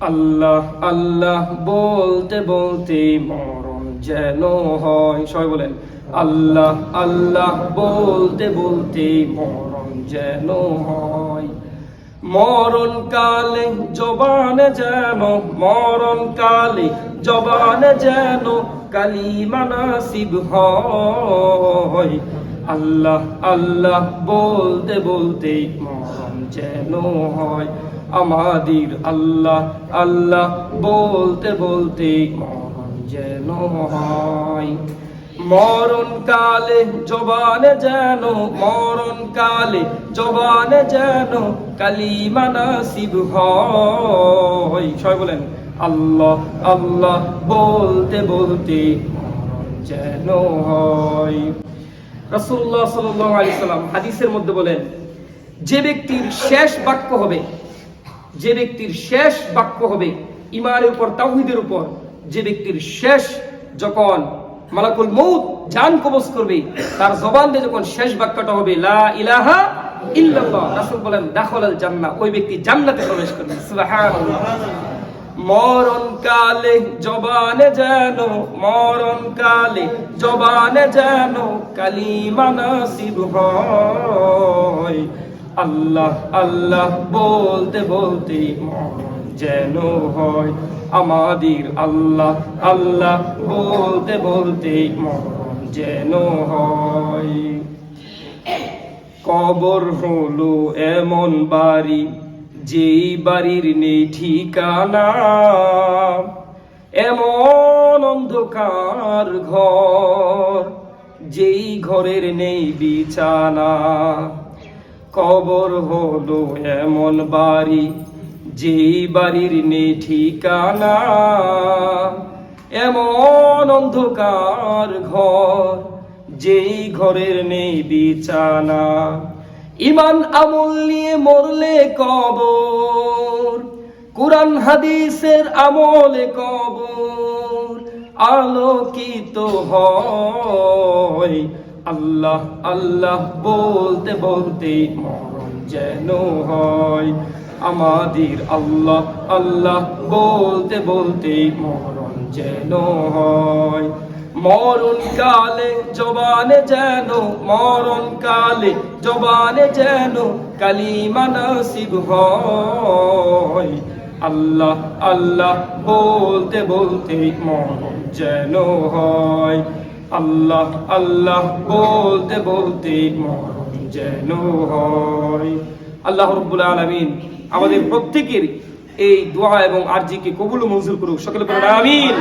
আল্লাহ আল্লাহ বলতে বলতে মরণ যেন হয়। সবাই বলেন, আল্লাহ আল্লাহ বলতে বলতে মরণ যেন হয়। মরণ কালে জবানে যেন, মরণ কালে জবানে যেন কালিমা নাসিব হয়। আল্লাহ আল্লাহ বলতে বলতে মরণ যেন হয়। আমাদের আল্লাহ আল্লাহ বলতে বলতে যেন মরণ কালে জবানে যেন মরণ কালে জবানে যেন কালিমা নাসিব হয়। বলেন, আল্লাহ আল্লাহ বলতে বলতে যেন হয়। সাল্লাল্লাহু সাল্লাম হাদিসের মধ্যে বলেন, যে ব্যক্তির শেষ বাক্য হবে যে ব্যক্তির শেষ বাক্য হবে ইমানের উপর, তাওহীদের উপর। যে ব্যক্তির শেষ যখন মালাকুল মৌত জান কবজ করবে, তার জবান দিয়ে যখন শেষ বাক্যটা হবে, লা ইলাহা ইল্লাল্লাহ ওই ব্যক্তি জান্নাতে প্রবেশ করবে। জবানে যেন মরণ কালে আল্লাহ আল্লাহ বলতে বলতে যেন হয় আমাদের আল্লাহ আল্লাহ বলতে বলতে যেন হয়। কবর হলো এমন বাড়ি, যেই বাড়ির নেই ঠিকানা। এমন অন্ধকার ঘর, যেই ঘরের নেই বিছানা। কবর হলো এমন বাড়ি, যেই বাড়ির নেই ঠিকানা। এমন অন্ধকার ঘর, যেই ঘরের নেই বিছানা। ইমান আমল নিয়ে মরলে কবর, কোরআন হাদিসের আমলে কবর, আলোকিত হয়। আল্লাহ আল্লাহ বলতে বলতে মরণ যেন হয়। আমাদের আল্লাহ আল্লাহ বলতে বলতে মরণ যেন হয়। মরণ কালে, জবানে যেন, মরণ কালে, জবানে যেন কালিমা নাসিব হয়। আল্লাহ আল্লাহ বলতে বলতে মরণ যেন হয়। আল্লাহ আল্লাহ বলতে বলতে যেন হয়। আল্লাহ রব্বুল আলমিন আমাদের প্রত্যেকের এই দোয়া এবং আরজিকে কবুল মঞ্জুর করুক। সকলে আমিন।